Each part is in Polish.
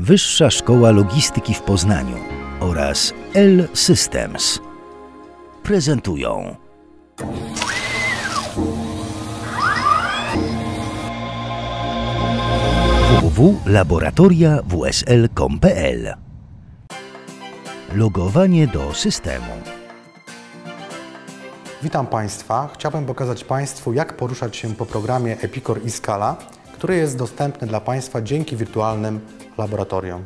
Wyższa Szkoła Logistyki w Poznaniu oraz L Systems prezentują www.laboratoria.wsl.com.pl Logowanie do systemu. Witam Państwa. Chciałbym pokazać Państwu, jak poruszać się po programie Epicor i Scala, który jest dostępny dla Państwa dzięki wirtualnym laboratorium.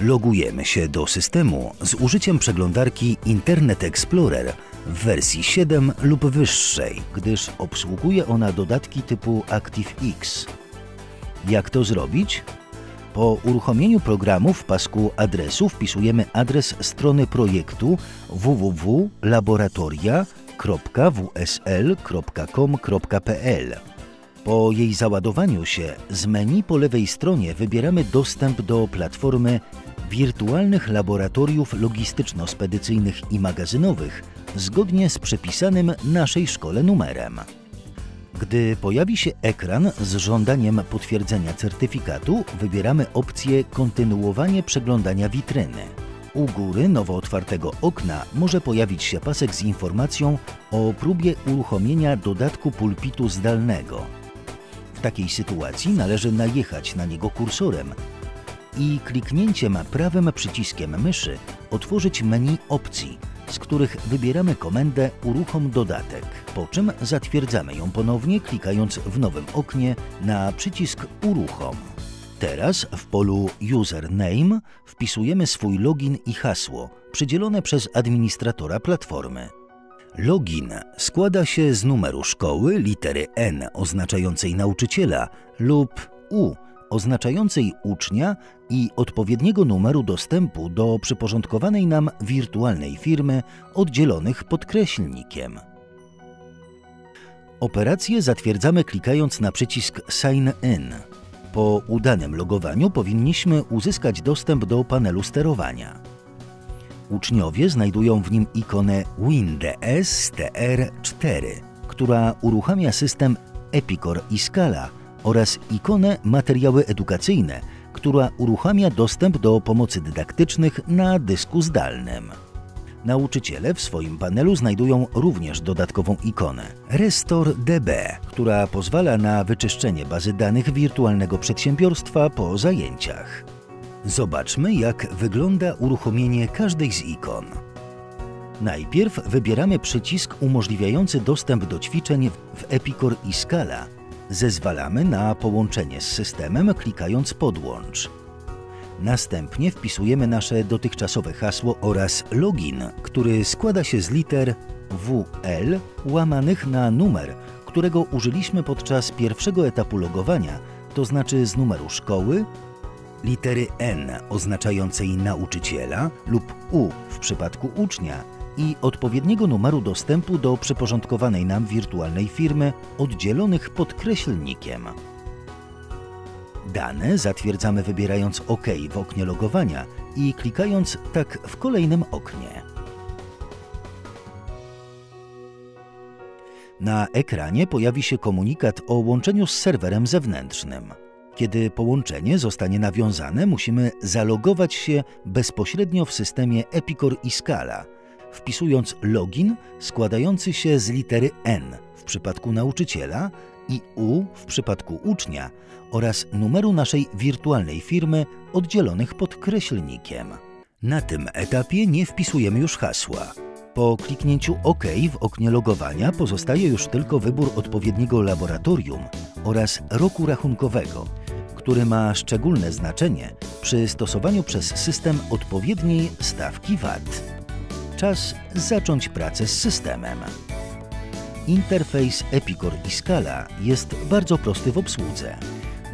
Logujemy się do systemu z użyciem przeglądarki Internet Explorer w wersji 7 lub wyższej, gdyż obsługuje ona dodatki typu ActiveX. Jak to zrobić? Po uruchomieniu programu w pasku adresu wpisujemy adres strony projektu www.laboratoria.wsl.com.pl. Po jej załadowaniu się z menu po lewej stronie wybieramy dostęp do platformy wirtualnych laboratoriów logistyczno-spedycyjnych i magazynowych zgodnie z przepisanym naszej szkole numerem. Gdy pojawi się ekran z żądaniem potwierdzenia certyfikatu, wybieramy opcję Kontynuowanie przeglądania witryny. U góry nowo otwartego okna może pojawić się pasek z informacją o próbie uruchomienia dodatku pulpitu zdalnego. W takiej sytuacji należy najechać na niego kursorem i kliknięciem prawym przyciskiem myszy otworzyć menu opcji, z których wybieramy komendę Uruchom dodatek, po czym zatwierdzamy ją ponownie klikając w nowym oknie na przycisk Uruchom. Teraz w polu Username wpisujemy swój login i hasło przydzielone przez administratora platformy. Login składa się z numeru szkoły, litery N oznaczającej nauczyciela lub U oznaczającej ucznia i odpowiedniego numeru dostępu do przyporządkowanej nam wirtualnej firmy oddzielonych podkreślnikiem. Operację zatwierdzamy klikając na przycisk Sign In. Po udanym logowaniu powinniśmy uzyskać dostęp do panelu sterowania. Uczniowie znajdują w nim ikonę WinDS TR4, która uruchamia system Epicor i Scala oraz ikonę Materiały edukacyjne, która uruchamia dostęp do pomocy dydaktycznych na dysku zdalnym. Nauczyciele w swoim panelu znajdują również dodatkową ikonę Restore DB, która pozwala na wyczyszczenie bazy danych wirtualnego przedsiębiorstwa po zajęciach. Zobaczmy, jak wygląda uruchomienie każdej z ikon. Najpierw wybieramy przycisk umożliwiający dostęp do ćwiczeń w Epicor i Scala. Zezwalamy na połączenie z systemem klikając Podłącz. Następnie wpisujemy nasze dotychczasowe hasło oraz login, który składa się z liter WL łamanych na numer, którego użyliśmy podczas pierwszego etapu logowania, to znaczy z numeru szkoły, litery N oznaczającej nauczyciela lub U w przypadku ucznia i odpowiedniego numeru dostępu do przyporządkowanej nam wirtualnej firmy oddzielonych podkreślnikiem. Dane zatwierdzamy wybierając OK w oknie logowania i klikając tak w kolejnym oknie. Na ekranie pojawi się komunikat o łączeniu z serwerem zewnętrznym. Kiedy połączenie zostanie nawiązane, musimy zalogować się bezpośrednio w systemie Epicor i Scala, wpisując login składający się z litery N w przypadku nauczyciela i U w przypadku ucznia oraz numeru naszej wirtualnej firmy oddzielonych podkreślnikiem. Na tym etapie nie wpisujemy już hasła. Po kliknięciu OK w oknie logowania pozostaje już tylko wybór odpowiedniego laboratorium oraz roku rachunkowego, który ma szczególne znaczenie przy stosowaniu przez system odpowiedniej stawki VAT. Czas zacząć pracę z systemem. Interfejs Epicor i Scala jest bardzo prosty w obsłudze.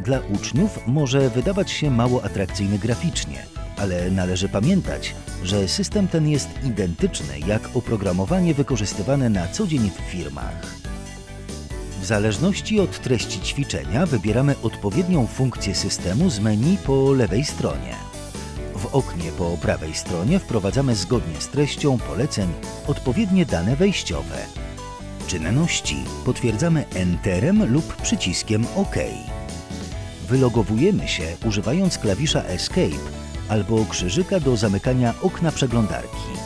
Dla uczniów może wydawać się mało atrakcyjny graficznie, ale należy pamiętać, że system ten jest identyczny jak oprogramowanie wykorzystywane na co dzień w firmach. W zależności od treści ćwiczenia wybieramy odpowiednią funkcję systemu z menu po lewej stronie. W oknie po prawej stronie wprowadzamy zgodnie z treścią poleceń odpowiednie dane wejściowe. Czynności potwierdzamy Enterem lub przyciskiem OK. Wylogowujemy się używając klawisza Escape albo krzyżyka do zamykania okna przeglądarki.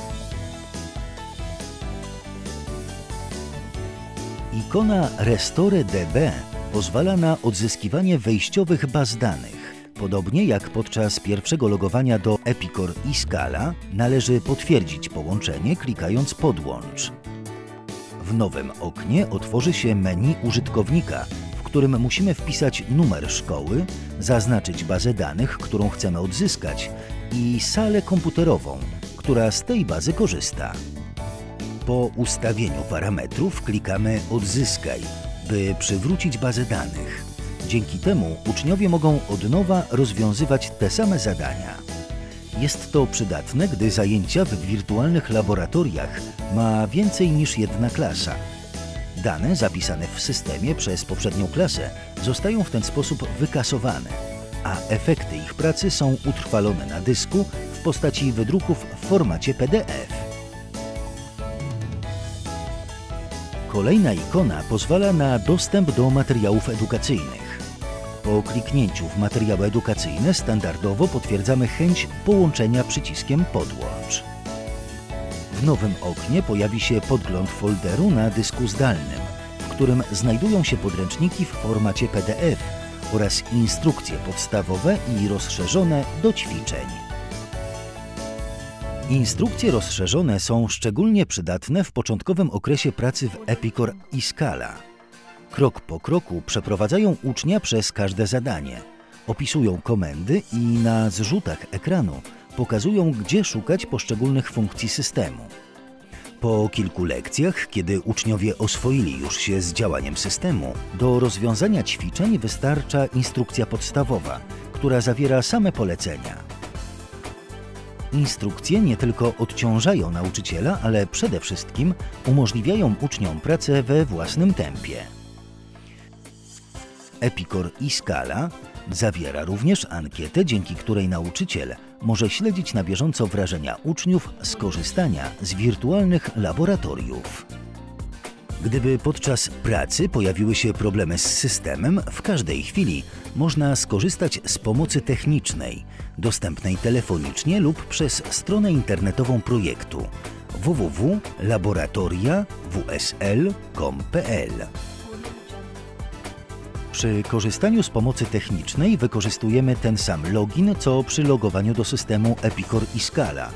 Ikona Restore DB pozwala na odzyskiwanie wejściowych baz danych. Podobnie jak podczas pierwszego logowania do Epicor i Scala, należy potwierdzić połączenie klikając Podłącz. W nowym oknie otworzy się menu użytkownika, w którym musimy wpisać numer szkoły, zaznaczyć bazę danych, którą chcemy odzyskać i salę komputerową, która z tej bazy korzysta. Po ustawieniu parametrów klikamy Odzyskaj, by przywrócić bazę danych. Dzięki temu uczniowie mogą od nowa rozwiązywać te same zadania. Jest to przydatne, gdy zajęcia w wirtualnych laboratoriach ma więcej niż jedna klasa. Dane zapisane w systemie przez poprzednią klasę zostają w ten sposób wykasowane, a efekty ich pracy są utrwalone na dysku w postaci wydruków w formacie PDF. Kolejna ikona pozwala na dostęp do materiałów edukacyjnych. Po kliknięciu w materiały edukacyjne standardowo potwierdzamy chęć połączenia przyciskiem Podłącz. W nowym oknie pojawi się podgląd folderu na dysku zdalnym, w którym znajdują się podręczniki w formacie PDF oraz instrukcje podstawowe i rozszerzone do ćwiczeń. Instrukcje rozszerzone są szczególnie przydatne w początkowym okresie pracy w Epicor i Scala. Krok po kroku przeprowadzają ucznia przez każde zadanie, opisują komendy i na zrzutach ekranu pokazują, gdzie szukać poszczególnych funkcji systemu. Po kilku lekcjach, kiedy uczniowie oswoili już się z działaniem systemu, do rozwiązania ćwiczeń wystarcza instrukcja podstawowa, która zawiera same polecenia. Instrukcje nie tylko odciążają nauczyciela, ale przede wszystkim umożliwiają uczniom pracę we własnym tempie. Epicor i Scala zawiera również ankietę, dzięki której nauczyciel może śledzić na bieżąco wrażenia uczniów z korzystania z wirtualnych laboratoriów. Gdyby podczas pracy pojawiły się problemy z systemem, w każdej chwili można skorzystać z pomocy technicznej, dostępnej telefonicznie lub przez stronę internetową projektu www.laboratoria.wsl.com.pl. Przy korzystaniu z pomocy technicznej wykorzystujemy ten sam login, co przy logowaniu do systemu Epicor i Scala,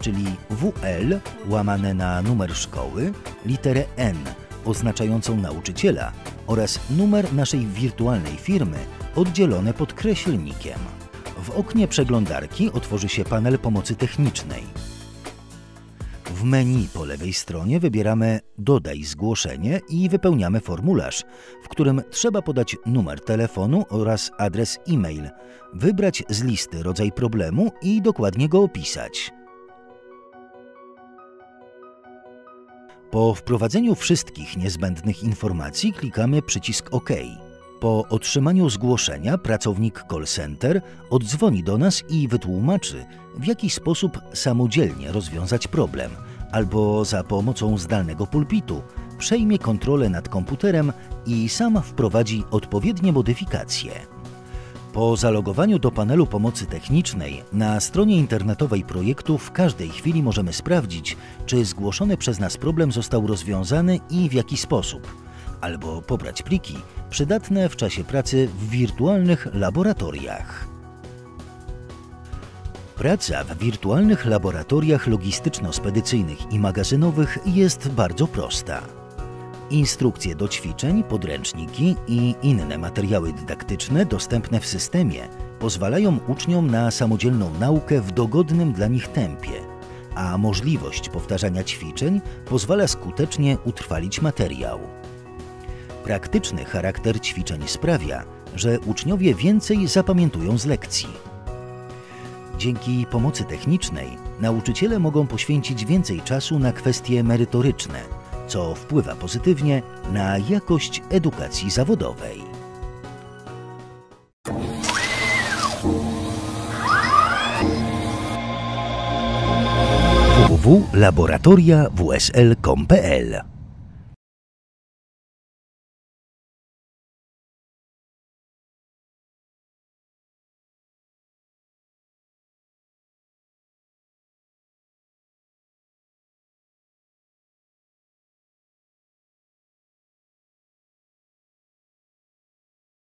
czyli WL łamane na numer szkoły, literę N oznaczającą nauczyciela oraz numer naszej wirtualnej firmy oddzielone podkreślnikiem. W oknie przeglądarki otworzy się panel pomocy technicznej. W menu po lewej stronie wybieramy Dodaj zgłoszenie i wypełniamy formularz, w którym trzeba podać numer telefonu oraz adres e-mail, wybrać z listy rodzaj problemu i dokładnie go opisać. Po wprowadzeniu wszystkich niezbędnych informacji klikamy przycisk OK. Po otrzymaniu zgłoszenia pracownik call center oddzwoni do nas i wytłumaczy, w jaki sposób samodzielnie rozwiązać problem, albo za pomocą zdalnego pulpitu przejmie kontrolę nad komputerem i sam wprowadzi odpowiednie modyfikacje. Po zalogowaniu do panelu pomocy technicznej na stronie internetowej projektu w każdej chwili możemy sprawdzić, czy zgłoszony przez nas problem został rozwiązany i w jaki sposób, albo pobrać pliki przydatne w czasie pracy w wirtualnych laboratoriach. Praca w wirtualnych laboratoriach logistyczno-spedycyjnych i magazynowych jest bardzo prosta. Instrukcje do ćwiczeń, podręczniki i inne materiały dydaktyczne dostępne w systemie pozwalają uczniom na samodzielną naukę w dogodnym dla nich tempie, a możliwość powtarzania ćwiczeń pozwala skutecznie utrwalić materiał. Praktyczny charakter ćwiczeń sprawia, że uczniowie więcej zapamiętują z lekcji. Dzięki pomocy technicznej nauczyciele mogą poświęcić więcej czasu na kwestie merytoryczne – co wpływa pozytywnie na jakość edukacji zawodowej. www.laboratoria.wsl.pl